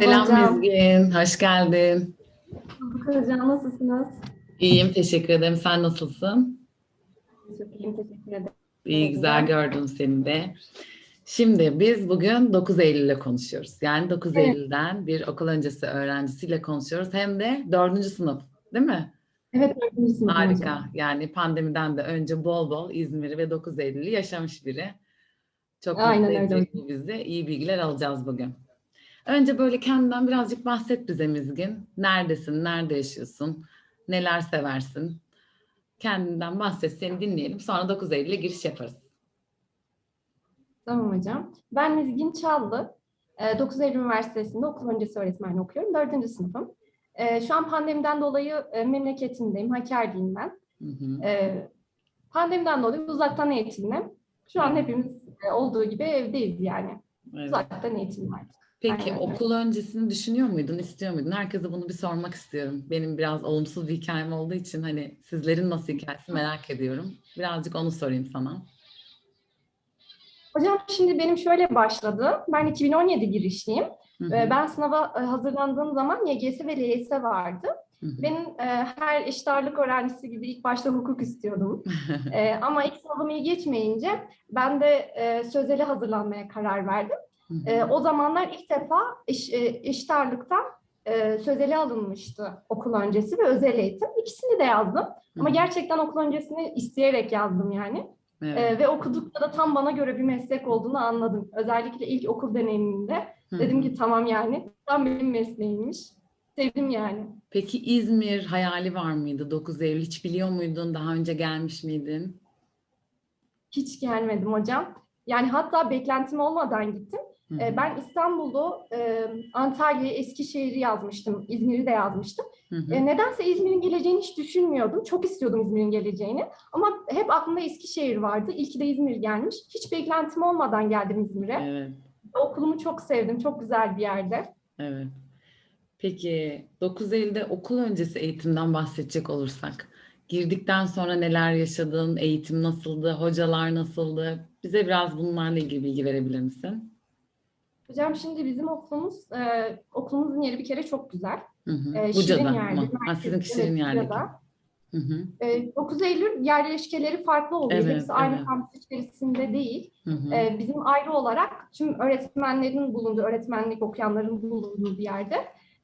Selam hocam. Mizgin, hoş geldin. Hocam. Nasılsınız? İyiyim, teşekkür ederim. Sen nasılsın? Çok iyiyim. Teşekkür ederim. İyi, güzel gördüm seni de. Şimdi biz bugün 9 Eylül'le konuşuyoruz. Yani 9 Evet. Eylül'den bir okul öncesi öğrencisiyle konuşuyoruz. Hem de 4. sınıf, değil mi? Evet, öğrenci sınıfım Harika. hocam. Yani pandemiden de önce bol bol İzmir'i ve 9 Eylül'ü yaşamış biri. Çok Aynen mutlu edecek bizi. İyi bilgiler alacağız bugün. Önce böyle kendinden birazcık bahset bize Mizgin. Neredesin, nerede yaşıyorsun, neler seversin? Kendinden bahset, seni dinleyelim. Sonra 9 Eylül'e giriş yaparız. Tamam hocam. Ben Mizgin Çallı. Ee, 9 Eylül Üniversitesi'nde okul öncesi öğretmenliği okuyorum. 4. sınıfım. Ee, Şu an pandemiden dolayı e, memleketimdeyim. Hakkari'yim ben. Hı hı. Ee, Pandemiden dolayı uzaktan eğitimle. Şu an hepimiz e, olduğu gibi evdeyiz yani. Evet. Uzaktan eğitim var. Peki Aynen okul öncesini düşünüyor muydun, istiyor muydun? Herkese bunu bir sormak istiyorum. Benim biraz olumsuz bir hikayem olduğu için hani sizlerin nasıl hikayesi merak ediyorum. Birazcık onu sorayım sana. Hocam şimdi benim şöyle başladı. Ben 2017 girişliyim. Hı hı, Ee, Ben sınava e, hazırlandığım zaman YGS ve LYS vardı. hı hı. Benim e, her eşit ağırlık öğrencisi gibi ilk başta hukuk istiyordum. E, ama ilk sınavım iyi geçmeyince ben de e, sözeli hazırlanmaya karar verdim. E, o zamanlar ilk defa eş, e, eşit ağırlıktan e, sözeli alınmıştı okul öncesi ve özel eğitim. İkisini de yazdım. Ama Hı hı. gerçekten okul öncesini isteyerek yazdım yani. Evet. E, ve okudukça da tam bana göre bir meslek olduğunu anladım. Özellikle ilk okul deneyiminde. Hı Dedim ki tamam yani tam benim mesleğimmiş. Sevdim yani. Peki İzmir hayali var mıydı 9 Eylül? Hiç biliyor muydun? Daha önce gelmiş miydin? Hiç gelmedim hocam. Yani hatta beklentim olmadan gittim. Hı hı. Ben İstanbul'u, Antalya'yı, Eskişehir'i yazmıştım. İzmir'i de yazmıştım. Hı hı. Nedense İzmir'in geleceğini hiç düşünmüyordum. Çok istiyordum İzmir'in geleceğini. Ama hep aklımda Eskişehir vardı. İlk de İzmir gelmiş. Hiç beklentim olmadan geldim İzmir'e. Evet, Okulumu çok sevdim. Çok güzel bir yerde. evet. Peki 9 Eylül'de okul öncesi eğitimden bahsedecek olursak, girdikten sonra neler yaşadın, eğitim nasıldı, hocalar nasıldı? Bize biraz bunlarla ilgili bilgi verebilir misin? Hocam şimdi bizim okulumuz, e, okulumuzun yeri bir kere çok güzel. Hı hı. E, Buca'da mı? yerde. Ha, sizinki şirin yerdeki. Hı hı. E, 9 Eylül yerleşkeleri farklı oluyor. Evet, Hepsi aynı evet. kampüs içerisinde değil. Hı hı. E, bizim ayrı olarak tüm öğretmenlerin bulunduğu, öğretmenlik okuyanların bulunduğu bir yerde.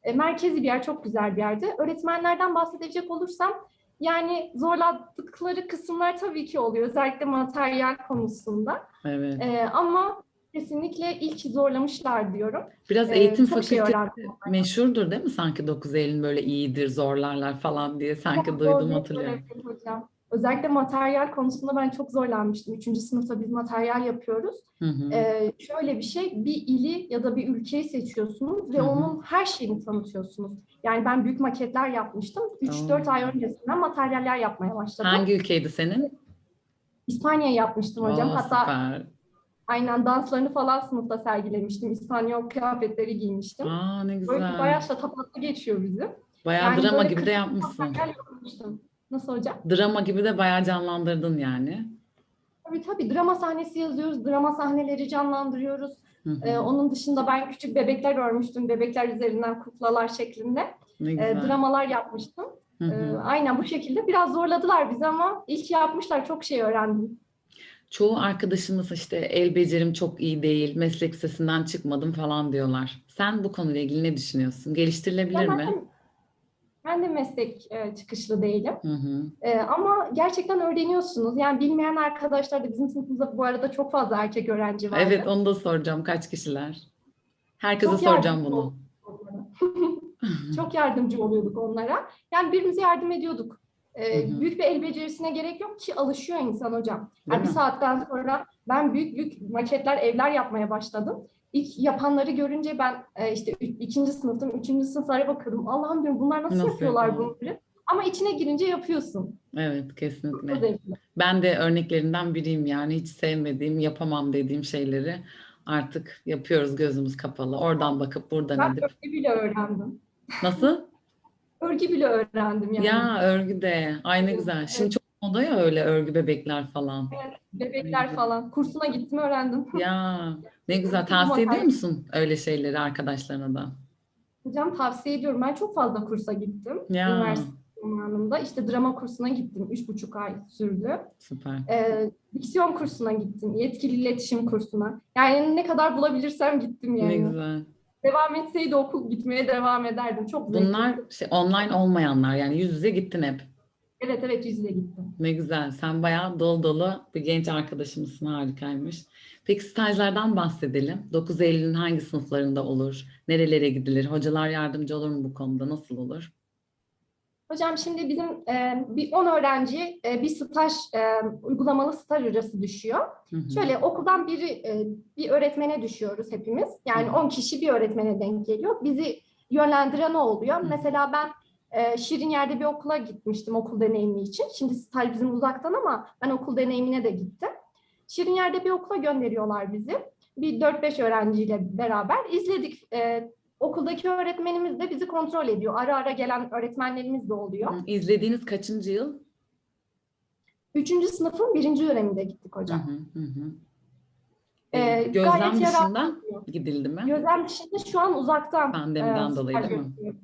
E, merkezi bir yer, çok güzel bir yerde. Öğretmenlerden bahsedecek olursam, yani zorladıkları kısımlar tabii ki oluyor. Özellikle materyal konusunda. Evet. E, ama kesinlikle ilk zorlamışlar diyorum. Biraz e, eğitim şey fakültesi öğrendim. meşhurdur değil mi sanki 9 Eylül böyle iyidir, zorlarlar falan diye sanki Çok duydum hatırlıyorum. hocam. Özellikle materyal konusunda ben çok zorlanmıştım. Üçüncü sınıfta biz materyal yapıyoruz. Hı hı. Ee, şöyle bir şey, bir ili ya da bir ülkeyi seçiyorsunuz ve Hı hı. onun her şeyini tanıtıyorsunuz. Yani ben büyük maketler yapmıştım. 3-4 ay öncesinden materyaller yapmaya başladım. Hangi ülkeydi senin? İspanya yapmıştım hocam. Oo, Hatta süper. Aynen danslarını falan sınıfta sergilemiştim. İspanyol kıyafetleri giymiştim. Aa ne Böyle güzel. bayağı şatafatlı geçiyor bizim. Bayağı Yani drama böyle gibi de yapmışsın. Nasıl hocam? Drama gibi de bayağı canlandırdın yani. Tabii tabii drama sahnesi yazıyoruz, drama sahneleri canlandırıyoruz. Hı hı. Ee, onun dışında ben küçük bebekler örmüştüm, bebekler üzerinden kuklalar şeklinde. Güzel. dramalar yapmıştım. Hı hı. aynen bu şekilde biraz zorladılar bizi ama ilk yapmışlar, çok şey öğrendim. Çoğu arkadaşımız işte el becerim çok iyi değil, meslek lisesinden çıkmadım falan diyorlar. Sen bu konuyla ilgili ne düşünüyorsun? Geliştirilebilir ben, mi? de, ben de meslek e, çıkışlı değilim. Hı hı. Ee, ama gerçekten öğreniyorsunuz. Yani bilmeyen arkadaşlar da bizim sınıfımızda bu arada çok fazla erkek öğrenci vardı. Evet onu da soracağım. Kaç kişiler? Herkese Çok soracağım bunu. Çok yardımcı oluyorduk onlara. Yani birbirimize yardım ediyorduk. Hı hı. büyük bir el becerisine gerek yok ki alışıyor insan hocam. Değil Yani bir saatten sonra ben büyük büyük maketler, evler yapmaya başladım. İlk yapanları görünce ben e, işte ü- ikinci sınıftım, üçüncü sınıflara bakıyordum. Allah'ım diyorum bunlar nasıl, Nasıl yapıyorlar yapıyorlar? bunları? Ama içine girince yapıyorsun. Evet kesinlikle. Ben de örneklerinden biriyim yani hiç sevmediğim, yapamam dediğim şeyleri artık yapıyoruz gözümüz kapalı. Oradan bakıp buradan Ben edip. örgü bile öğrendim. Nasıl? Örgü bile öğrendim yani. Ya örgü de. Ay ne Evet, güzel. evet. Şimdi çok moda ya öyle örgü bebekler falan. Bebekler güzel. falan. Kursuna gittim öğrendim. Ya ne güzel. Tavsiye ediyor musun öyle şeyleri arkadaşlarına da? Hocam tavsiye ediyorum. Ben çok fazla kursa gittim. Ya. Üniversite zamanında. İşte drama kursuna gittim. Üç buçuk ay sürdü. Süper. Ee, diksiyon kursuna gittim. Yetkili iletişim kursuna. Yani ne kadar bulabilirsem gittim yani. Ne güzel. Devam etseydi okul gitmeye devam ederdim. Çok zevkli. Bunlar şey, online olmayanlar yani yüz yüze gittin hep. Evet evet yüz yüze gittim. Ne güzel. Sen bayağı dolu dolu bir genç arkadaşımızsın. Harikaymış. Peki stajlardan bahsedelim. 9 Eylül'ün hangi sınıflarında olur? Nerelere gidilir? Hocalar yardımcı olur mu bu konuda? Nasıl olur? Hocam şimdi bizim e, bir 10 öğrenci e, bir staj, e, uygulamalı staj hocası düşüyor. Hı hı. Şöyle okuldan biri e, bir öğretmene düşüyoruz hepimiz. Yani Hı. 10 kişi bir öğretmene denk geliyor. Bizi yönlendiren o oluyor. Hı. Mesela ben e, Şirin yerde bir okula gitmiştim okul deneyimi için. Şimdi staj bizim uzaktan ama ben okul deneyimine de gittim. Şirin yerde bir okula gönderiyorlar bizi. Bir 4-5 öğrenciyle beraber izledik. E, okuldaki öğretmenimiz de bizi kontrol ediyor. Ara ara gelen öğretmenlerimiz de oluyor. Hı, İzlediğiniz kaçıncı yıl? Üçüncü sınıfın birinci döneminde gittik hocam. hı, hı hı. Ee, Ee, Gözlem dışında gidildi mi? Gözlem dışında şu an uzaktan Pandemiden e, dolayı değil mi?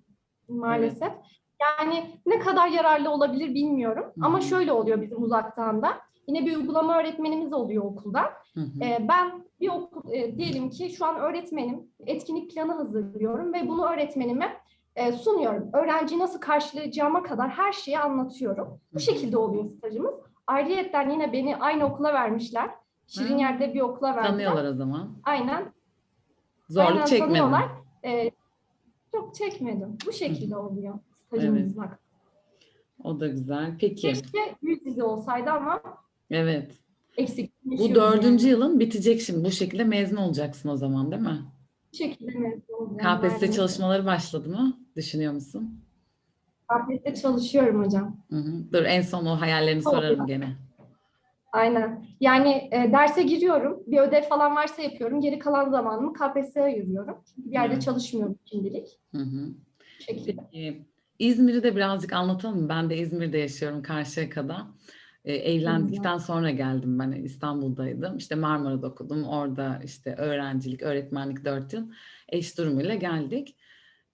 Maalesef. Yani ne kadar yararlı olabilir bilmiyorum. Hı Ama şöyle oluyor bizim uzaktan da. Yine bir uygulama öğretmenimiz oluyor okulda. Hı hı. Ee, ben bir okul e, diyelim ki şu an öğretmenim, etkinlik planı hazırlıyorum ve bunu öğretmenime e, sunuyorum. Öğrenciyi nasıl karşılayacağıma kadar her şeyi anlatıyorum. Bu şekilde oluyor stajımız. Ayrıyetten yine beni aynı okula vermişler. Şirin Ha. yerde bir okula verdiler. Tanıyorlar o zaman. Aynen. Zorluk aynen çekmedin. Ee, çok çekmedim. Bu şekilde oluyor stajımızda. O da güzel. Peki. Keşke yüz yüze olsaydı ama Evet. eksik. Bu dördüncü yılın bitecek şimdi. Bu şekilde mezun olacaksın o zaman değil mi? Bu şekilde mezun olacağım. KPSS çalışmaları başladı mı? Düşünüyor musun? KPSS çalışıyorum hocam. Hı hı. Dur en son o hayallerini Oldu. sorarım gene. Aynen. Yani e, derse giriyorum. Bir ödev falan varsa yapıyorum. Geri kalan zamanımı KPSS'ye ayırıyorum. Çünkü bir yerde Evet. çalışmıyorum şimdilik. Hı hı. Şekilde. Peki, İzmir'i de birazcık anlatalım? Ben de İzmir'de yaşıyorum Karşıyaka'da. E, evlendikten sonra geldim ben İstanbul'daydım. İşte Marmara'da okudum. Orada işte öğrencilik, öğretmenlik dört yıl eş durumuyla geldik.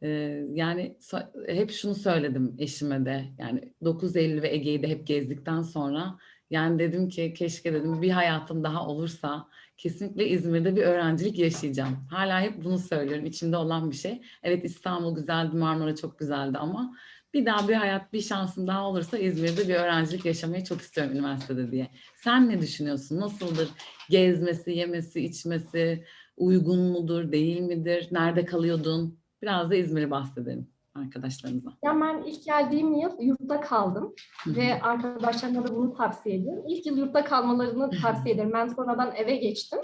E, yani so- hep şunu söyledim eşime de. Yani 9 Eylül ve Ege'yi de hep gezdikten sonra yani dedim ki keşke dedim bir hayatım daha olursa kesinlikle İzmir'de bir öğrencilik yaşayacağım. Hala hep bunu söylüyorum. İçimde olan bir şey. Evet İstanbul güzeldi, Marmara çok güzeldi ama bir daha bir hayat, bir şansım daha olursa İzmir'de bir öğrencilik yaşamayı çok istiyorum üniversitede diye. Sen ne düşünüyorsun? Nasıldır gezmesi, yemesi, içmesi? Uygun mudur, değil midir? Nerede kalıyordun? Biraz da İzmir'i bahsedelim arkadaşlarımıza. Yani ben ilk geldiğim yıl yurtta kaldım. Ve arkadaşlarıma da bunu tavsiye ediyorum. İlk yıl yurtta kalmalarını tavsiye ederim. Ben sonradan eve geçtim.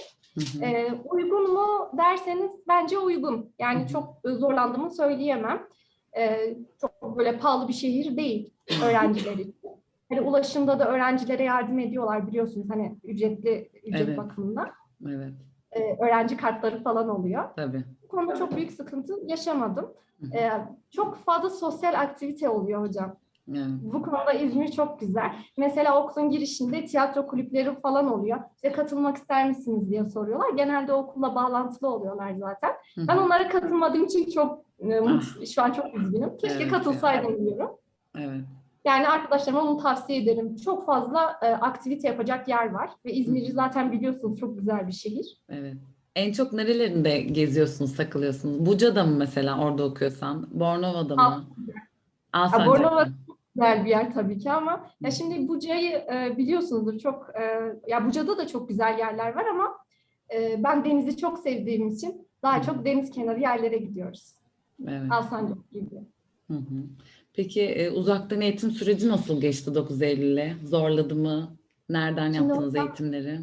Ee, uygun mu derseniz bence uygun. Yani çok söyleyemem. söyleyemem. Ee, çok böyle pahalı bir şehir değil öğrenciler için. Hani ulaşımda da öğrencilere yardım ediyorlar biliyorsunuz hani ücretli ücret Evet. bakımından. Evet, Ee, öğrenci kartları falan oluyor. tabii. Bu konuda çok büyük sıkıntı yaşamadım. Ee, çok fazla sosyal aktivite oluyor hocam. Evet. Bu konuda İzmir çok güzel. Mesela okulun girişinde tiyatro kulüpleri falan oluyor. İşte katılmak ister misiniz diye soruyorlar. Genelde okulla bağlantılı oluyorlar zaten. Ben onlara katılmadığım için çok e, mut- şu an çok üzgünüm. Keşke Evet, katılsaydım diyorum. Evet. Yani arkadaşlarıma onu tavsiye ederim. Çok fazla e, aktivite yapacak yer var. Ve İzmir'i zaten biliyorsunuz çok güzel bir şehir. Evet. En çok nerelerinde geziyorsunuz, takılıyorsunuz? Buca'da mı mesela orada okuyorsan? Bornova'da mı? Bornova- Güzel bir yer tabii ki ama ya şimdi Buca'yı e, biliyorsunuzdur çok e, ya Buca'da da çok güzel yerler var ama e, ben denizi çok sevdiğim için daha çok deniz kenarı yerlere gidiyoruz. Evet. Alsancak gibi. Hı hı. Peki e, uzaktan eğitim süreci nasıl geçti 9 Eylül'e? Zorladı mı? Nereden Şimdi yaptınız uzak- eğitimleri?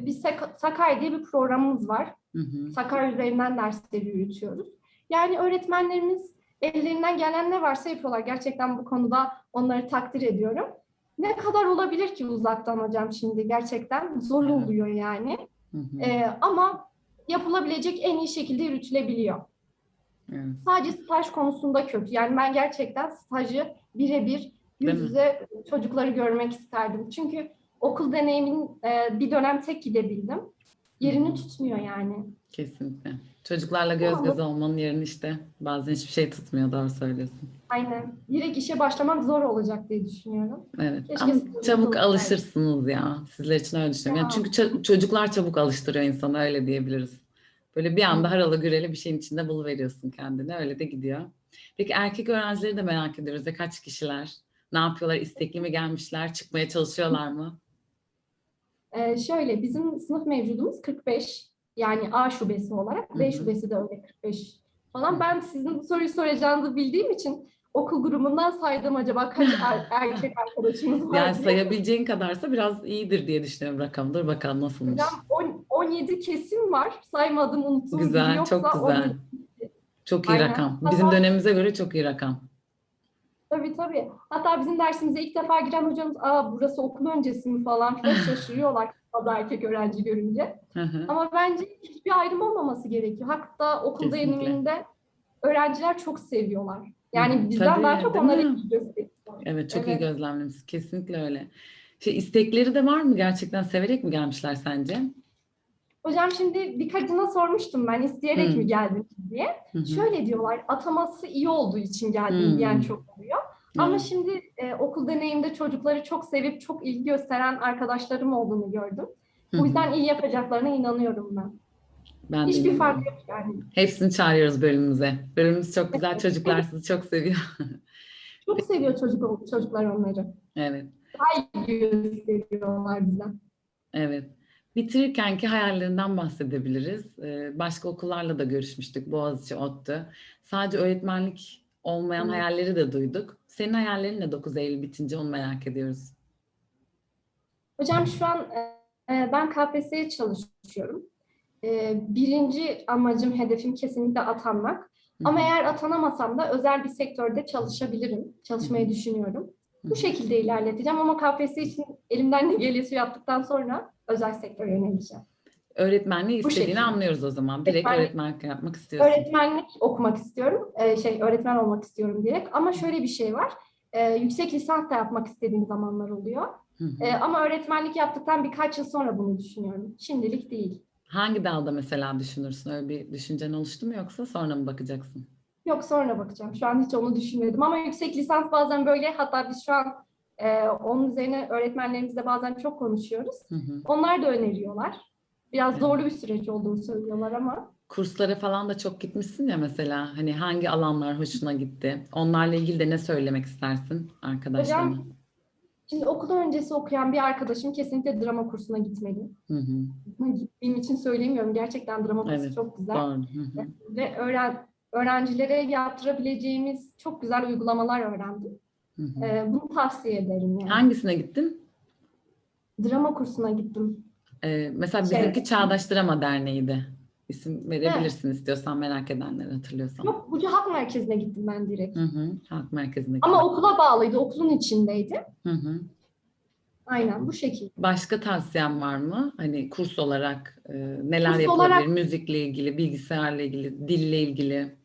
Biz Sak- Sakarya diye bir programımız var. Hı hı. Sakarya üzerinden dersleri yürütüyoruz. Yani öğretmenlerimiz ellerinden gelen ne varsa yapıyorlar. Gerçekten bu konuda onları takdir ediyorum. Ne kadar olabilir ki uzaktan hocam şimdi gerçekten zor oluyor yani. Hı hı. Ee, ama yapılabilecek en iyi şekilde yürütülebiliyor. Evet. Sadece staj konusunda kötü. Yani ben gerçekten stajı birebir yüz yüze çocukları görmek isterdim. Çünkü okul deneyimin e, bir dönem tek gidebildim. yerini tutmuyor yani. Kesinlikle. Çocuklarla göz göze olmanın yerini işte bazen hiçbir şey tutmuyor doğru söylüyorsun. Aynen. Direkt işe başlamak zor olacak diye düşünüyorum. Evet Keşke ama çabuk olsaydı. alışırsınız ya. Sizler için öyle düşünüyorum. Yani Ya. çünkü ço- çocuklar çabuk alıştırıyor insanı öyle diyebiliriz. Böyle bir anda haralı güreli bir şeyin içinde buluveriyorsun kendini. Öyle de gidiyor. Peki erkek öğrencileri de merak ediyoruz. Ya kaç kişiler? Ne yapıyorlar? İstekli mi gelmişler? Çıkmaya çalışıyorlar mı? Ee, şöyle bizim sınıf mevcudumuz 45. Yani A şubesi olarak. B şubesi de öyle 45 falan. Ben sizin bu soruyu soracağınızı bildiğim için okul grubundan saydım acaba kaç er- erkek arkadaşımız var Yani diye. sayabileceğin kadarsa biraz iyidir diye düşünüyorum rakam. Dur bakalım nasılmış. Hocam on- 17 kesim var. Saymadım, unuttum. Güzel, Yoksa çok güzel. 17. Çok iyi Aynen. rakam. Bizim dönemimize göre çok iyi rakam. Tabii tabii. Hatta bizim dersimize ilk defa giren hocamız aa burası okul öncesi mi falan filan şaşırıyorlar fazla erkek öğrenci görünce. Ama bence hiçbir ayrım olmaması gerekiyor. Hatta okul döneminde öğrenciler çok seviyorlar. Yani bizden daha tabii, çok onlara mi? ilgi gösteriyorlar. Evet çok iyi Evet. gözlemlemişsin. Kesinlikle öyle. Şey, istekleri de var mı? Gerçekten severek mi gelmişler sence? Hocam şimdi birkaçına sormuştum ben isteyerek Hı. mi geldin diye. Hı hı. Şöyle diyorlar ataması iyi olduğu için geldim Hı. diyen çok oluyor. Ama şimdi e, okul deneyimde çocukları çok sevip çok ilgi gösteren arkadaşlarım olduğunu gördüm. Hı. yüzden iyi yapacaklarına inanıyorum ben. Ben de Hiçbir inanıyorum. fark yok yani. Hepsini çağırıyoruz bölümümüze. Bölümümüz çok güzel. Çocuklar sizi çok seviyor. Çok seviyor çocuk çocuklar onları. Evet. Daha iyi gösteriyorlar bizden. Evet. Bitirirkenki hayallerinden bahsedebiliriz. Ee, başka okullarla da görüşmüştük. Boğaziçi, ODTÜ. Sadece öğretmenlik olmayan Hı. hayalleri de duyduk. Senin hayallerin ne 9 Eylül bitince onu merak ediyoruz. Hocam şu an e, ben KPSS'ye çalışıyorum. E, birinci amacım, hedefim kesinlikle atanmak. Hı Ama eğer atanamasam da özel bir sektörde çalışabilirim. Çalışmayı düşünüyorum. Hı Bu şekilde ilerleteceğim ama KPSS için elimden ne geliyorsa yaptıktan sonra özel sektöre yöneleceğim. Öğretmenliği Bu istediğini şekilde. anlıyoruz o zaman. Direkt Öğretmenlik- öğretmenlik yapmak istiyorsun. Öğretmenlik okumak istiyorum. Ee, şey öğretmen olmak istiyorum direkt. Ama şöyle bir şey var. Ee, yüksek lisans da yapmak istediğim zamanlar oluyor. Hı hı. Ee, ama öğretmenlik yaptıktan birkaç yıl sonra bunu düşünüyorum. Şimdilik değil. Hangi dalda mesela düşünürsün? Öyle bir düşüncen oluştu mu yoksa sonra mı bakacaksın? Yok sonra bakacağım. Şu an hiç onu düşünmedim. Ama yüksek lisans bazen böyle hatta biz şu an e, onun üzerine öğretmenlerimizle bazen çok konuşuyoruz. Hı hı. Onlar da öneriyorlar. Biraz zorlu bir süreç olduğunu söylüyorlar ama Kurslara falan da çok gitmişsin ya mesela. Hani hangi alanlar hoşuna gitti? Onlarla ilgili de ne söylemek istersin arkadaşlarına? Hocam, şimdi okul öncesi okuyan bir arkadaşım kesinlikle drama kursuna gitmeli. Hı hı. Gittiğim için söylemiyorum. Gerçekten drama kursu Evet, çok güzel. Doğru. Hı hı. Ve öğren öğrencilere yaptırabileceğimiz çok güzel uygulamalar öğrendim. Hı hı. Ee, bunu tavsiye ederim yani. Hangisine gittin? Drama kursuna gittim. Ee, mesela Şey- bizimki Çağdaş Drama Derneği'ydi. İsim verebilirsin istiyorsan merak edenler hatırlıyorsan. Yok, Bucu Halk Merkezi'ne gittim ben direkt. Hı hı. Halk merkezine Ama okula bağlıydı, okulun içindeydi. Hı hı. Aynen bu şekilde. Başka tavsiyen var mı? Hani kurs olarak e, neler Kurs yapılabilir? olarak- Müzikle ilgili, bilgisayarla ilgili, dille ilgili.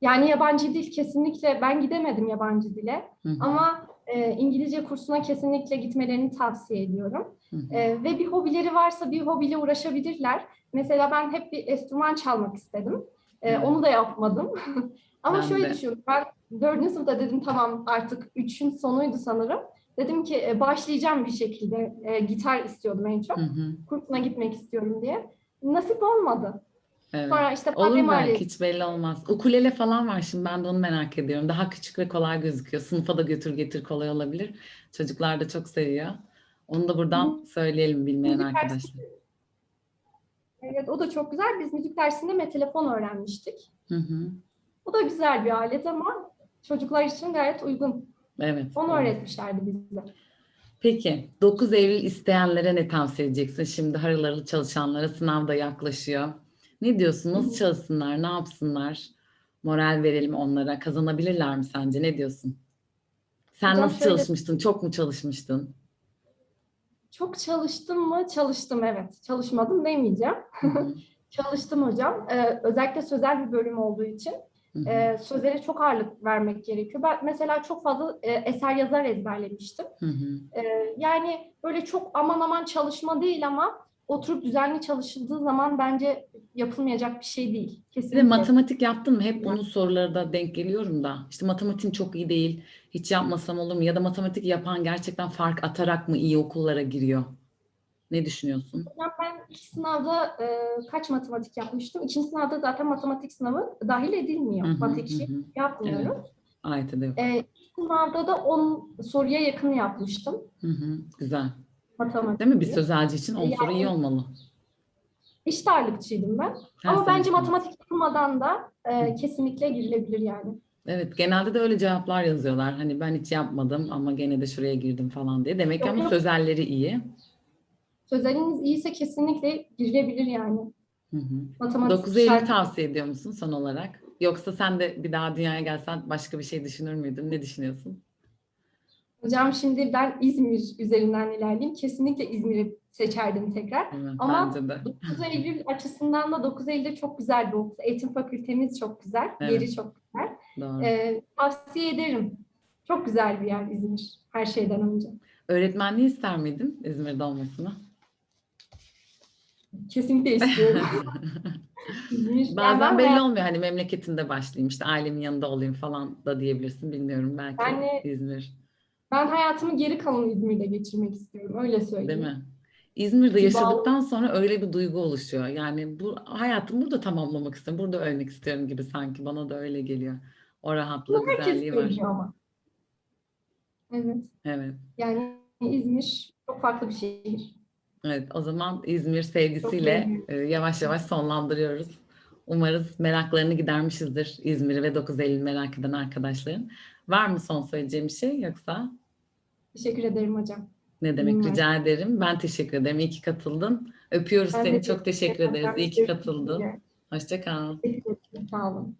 Yani yabancı dil kesinlikle ben gidemedim yabancı dile Hı hı. ama e, İngilizce kursuna kesinlikle gitmelerini tavsiye ediyorum. E, ve bir hobileri varsa bir hobiyle uğraşabilirler. Mesela ben hep bir enstrüman çalmak istedim. E, Evet. Onu da yapmadım. Ama Ben şöyle de. düşünüyorum. Ben dördüncü sınıfta dedim tamam artık üçün sonuydu sanırım. Dedim ki e, başlayacağım bir şekilde. E, gitar istiyordum en çok. Hı hı. Kursuna gitmek istiyorum diye. Nasip olmadı. Evet. Sonra işte Olur belki araya hiç belli olmaz. Ukulele falan var şimdi ben de onu merak ediyorum. Daha küçük ve kolay gözüküyor. Sınıfa da götür getir kolay olabilir. Çocuklar da çok seviyor. Onu da buradan söyleyelim bilmeyen Müzik dersi- arkadaşlar. Evet, o da çok güzel. Biz müzik dersinde metelefon öğrenmiştik. Hı hı. O da güzel bir alet ama çocuklar için gayet uygun. Evet. Onu doğru. öğretmişlerdi bize. Peki 9 Eylül isteyenlere ne tavsiye edeceksin? Şimdi harıl harıl çalışanlara sınav da yaklaşıyor. Ne diyorsun? Nasıl çalışsınlar? Ne yapsınlar? Moral verelim onlara. Kazanabilirler mi sence? Ne diyorsun? Sen Hocam nasıl şöyle- çalışmıştın? Çok mu çalışmıştın? Çok çalıştım mı? Çalıştım evet. Çalışmadım demeyeceğim. Çalıştım hocam. Ee, özellikle sözel bir bölüm olduğu için e, sözele çok ağırlık vermek gerekiyor. Ben mesela çok fazla e, eser yazar ezberlemiştim. hı hı. Ee, yani böyle çok aman aman çalışma değil ama oturup düzenli çalışıldığı zaman bence yapılmayacak bir şey değil. Kesinlikle. matematik yaptın mı? Hep bunun soruları da denk geliyorum da. İşte matematiğin çok iyi değil. Hiç yapmasam olur mu? Ya da matematik yapan gerçekten fark atarak mı iyi okullara giriyor? Ne düşünüyorsun? Yani ben ilk sınavda e, kaç matematik yapmıştım? İkinci sınavda zaten matematik sınavı dahil edilmiyor. Hı hı, Mat hı hı. yapmıyoruz. AYT'de yok. E, sınavda da 10 soruya yakın yapmıştım. Hı hı, Güzel. Matematik. Değil mi? Bir sözelci için 10 soru Yani- iyi olmalı. İşit ağırlıkçıydım ben. Her Ama bence matematik yapılmadan da e, kesinlikle girilebilir yani. Evet, genelde de öyle cevaplar yazıyorlar. Hani ben hiç yapmadım ama gene de şuraya girdim falan diye. Demek ki ama sözelleri iyi. Sözeliniz iyiyse kesinlikle girilebilir yani. Hı hı. Matematik 9 Eylül şart- tavsiye ediyor musun son olarak? Yoksa sen de bir daha dünyaya gelsen başka bir şey düşünür müydün? Ne düşünüyorsun? Hocam şimdi ben İzmir üzerinden ilerleyeyim. Kesinlikle İzmir'i seçerdim tekrar. Mi? Ama Bence de. 9 Eylül açısından da 9 Eylül'de çok güzel bir okul. Eğitim fakültemiz çok güzel. Evet. Yeri çok güzel. Doğru. Ee, tavsiye ederim. Çok güzel bir yer İzmir her şeyden önce. Öğretmenliği ister miydin İzmir'de olmasını? Kesinlikle istiyorum. İzmir. Yani Bazen ben belli hayat- olmuyor. Hani memleketinde başlayayım, işte ailemin yanında olayım falan da diyebilirsin. Bilmiyorum belki Yani- İzmir. Ben hayatımı geri kalan İzmir'de geçirmek istiyorum. Öyle söyleyeyim. Değil mi? İzmir'de yaşadıktan sonra öyle bir duygu oluşuyor. Yani bu hayatımı burada tamamlamak istiyorum, burada ölmek istiyorum gibi sanki bana da öyle geliyor. O rahatlığı, güzelliği var. ama. Evet. Evet. Yani İzmir çok farklı bir şehir. Evet, o zaman İzmir sevgisiyle e, yavaş yavaş sonlandırıyoruz. Umarız meraklarını gidermişizdir İzmir'i ve 9 Eylül merak eden arkadaşların. Var mı son söyleyeceğim bir şey yoksa Teşekkür ederim hocam. ne demek Bilmem. rica ederim. Ben teşekkür ederim. İyi ki katıldın. Öpüyoruz Ben seni. Çok teşekkür ederim. ederiz. İyi ki katıldın. üzere. Hoşça kal. Teşekkür ederim. Sağ olun.